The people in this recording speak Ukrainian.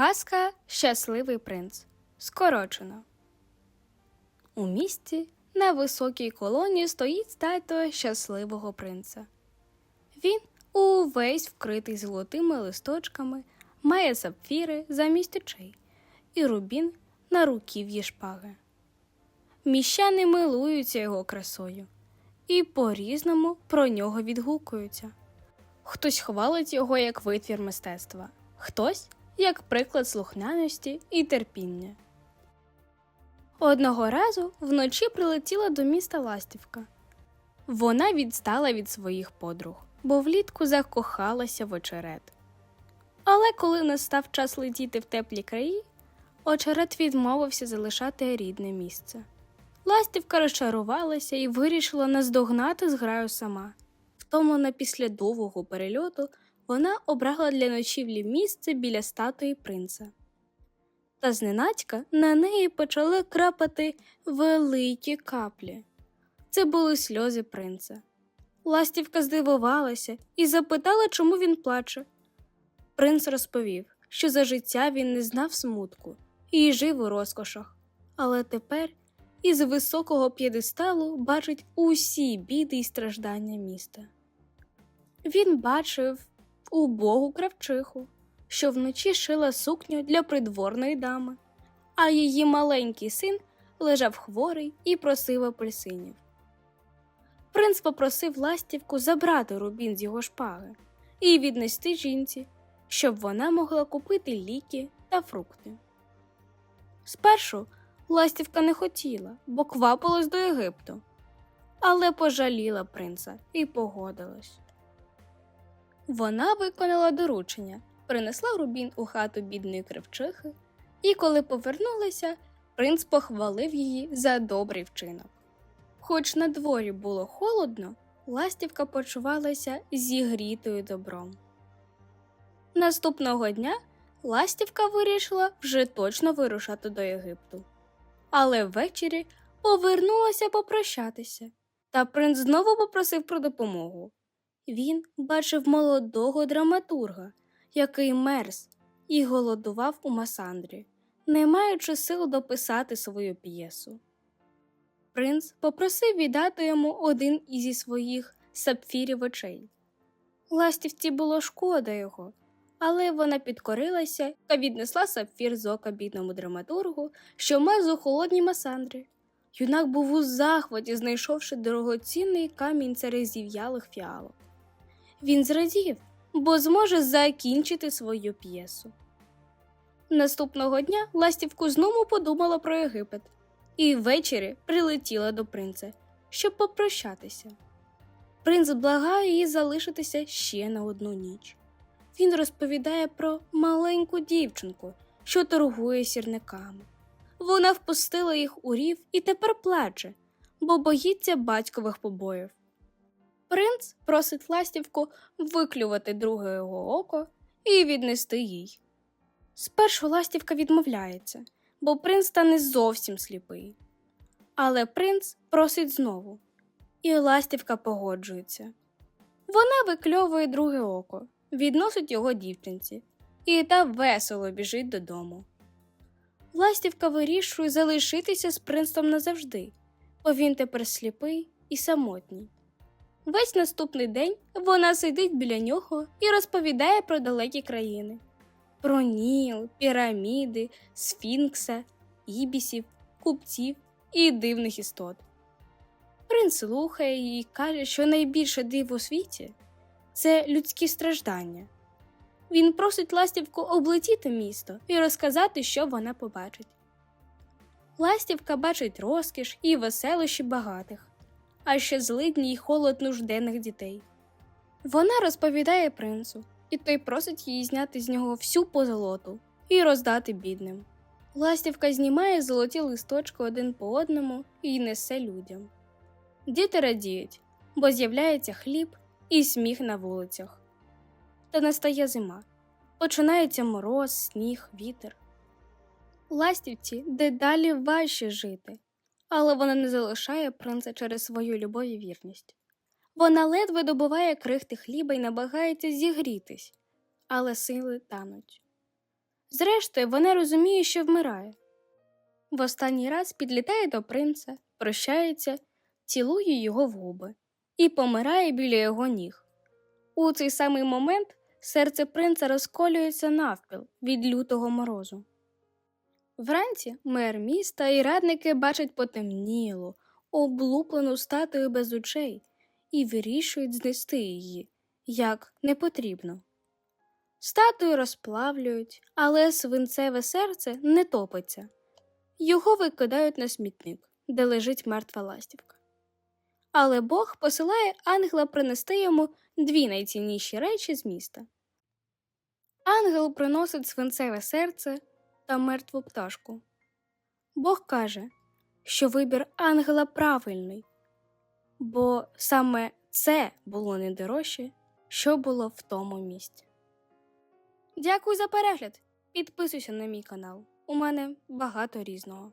Казка Щасливий принц. Скорочено. У місті на високій колоні стоїть статуя щасливого принца. Він увесь вкритий золотими листочками, має сапфіри замість очей і рубін на руків'ї шпаги. Міщани милуються його красою і по-різному про нього відгукуються. Хтось хвалить його як витвір мистецтва, хтось як приклад слухняності і терпіння. Одного разу вночі прилетіла до міста Ластівка. Вона відстала від своїх подруг, бо влітку закохалася в очерет. Але коли настав час летіти в теплі краї, очерет відмовився залишати рідне місце. Ластівка розчарувалася і вирішила наздогнати зграю сама. Втомлена після довгого перельоту, вона обрала для ночівлі місце біля статуї принца. Та зненацька на неї почали крапати великі каплі. Це були сльози принца. Ластівка здивувалася і запитала, чому він плаче. Принц розповів, що за життя він не знав смутку і жив у розкошах, але тепер із високого п'єдесталу бачить усі біди й страждання міста. Він бачив убогу кравчиху, що вночі шила сукню для придворної дами, а її маленький син лежав хворий і просив апельсинів. Принц попросив ластівку забрати рубін з його шпаги і віднести жінці, щоб вона могла купити ліки та фрукти. Спершу ластівка не хотіла, бо квапилась до Єгипту, але пожаліла принца і погодилась. Вона виконала доручення, принесла рубін у хату бідної кривчихи, і коли повернулася, принц похвалив її за добрий вчинок. Хоч на дворі було холодно, ластівка почувалася зігрітою добром. Наступного дня ластівка вирішила вже точно вирушати до Єгипту. Але ввечері повернулася попрощатися, та принц знову попросив про допомогу. Він бачив молодого драматурга, який мерз і голодував у Масандрі, не маючи сил дописати свою п'єсу. Принц попросив віддати йому один із своїх сапфірів очей. Ластівці було шкода його, але вона підкорилася та віднесла сапфір з ока бідному драматургу, що мез у холодній Масандрі. Юнак був у захваті, знайшовши дорогоцінний камінь серед зів'ялих фіалок. Він зрадів, бо зможе закінчити свою п'єсу. Наступного дня ластівку знову подумала про Єгипет і ввечері прилетіла до принца, щоб попрощатися. Принц благає її залишитися ще на одну ніч. Він розповідає про маленьку дівчинку, що торгує сірниками. Вона впустила їх у рів і тепер плаче, бо боїться батькових побоїв. Принц просить ластівку виклювати друге його око і віднести їй. Спершу ластівка відмовляється, бо принц та не зовсім сліпий. Але принц просить знову, і ластівка погоджується. Вона викльовує друге око, відносить його дівчинці, і та весело біжить додому. Ластівка вирішує залишитися з принцем назавжди, бо він тепер сліпий і самотній. Весь наступний день вона сидить біля нього і розповідає про далекі країни: про Ніл, піраміди, Сфінкса, ібісів, купців і дивних істот. Принц слухає її і каже, що найбільше диво у світі це людські страждання. Він просить ластівку облетіти місто і розказати, що вона побачить. Ластівка бачить розкіш і веселощі багатих, а ще злидні й холод нужденних дітей. Вона розповідає принцу, і той просить її зняти з нього всю позолоту і роздати бідним. Ластівка знімає золоті листочки один по одному і несе людям. Діти радіють, бо з'являється хліб і сміх на вулицях. Та настає зима. Починається мороз, сніг, вітер. Ластівці дедалі важче жити, але вона не залишає принца через свою любов і вірність. Вона ледве добуває крихти хліба і намагається зігрітись, але сили тануть. Зрештою, вона розуміє, що вмирає. В останній раз підлітає до принца, прощається, цілує його в губи і помирає біля його ніг. У цей самий момент серце принца розколюється навпіл від лютого морозу. Вранці мер міста і радники бачать потемнілу, облуплену статую без очей і вирішують знести її, як не потрібно. Статую розплавлюють, але свинцеве серце не топиться. Його викидають на смітник, де лежить мертва ластівка. Але Бог посилає ангела принести йому дві найцінніші речі з міста. Ангел приносить свинцеве серце та мертву пташку. Бог каже, що вибір ангела правильний, бо саме це було найдорожче, що було в тому місці. Дякую за перегляд. Підписуйся на мій канал. У мене багато різного.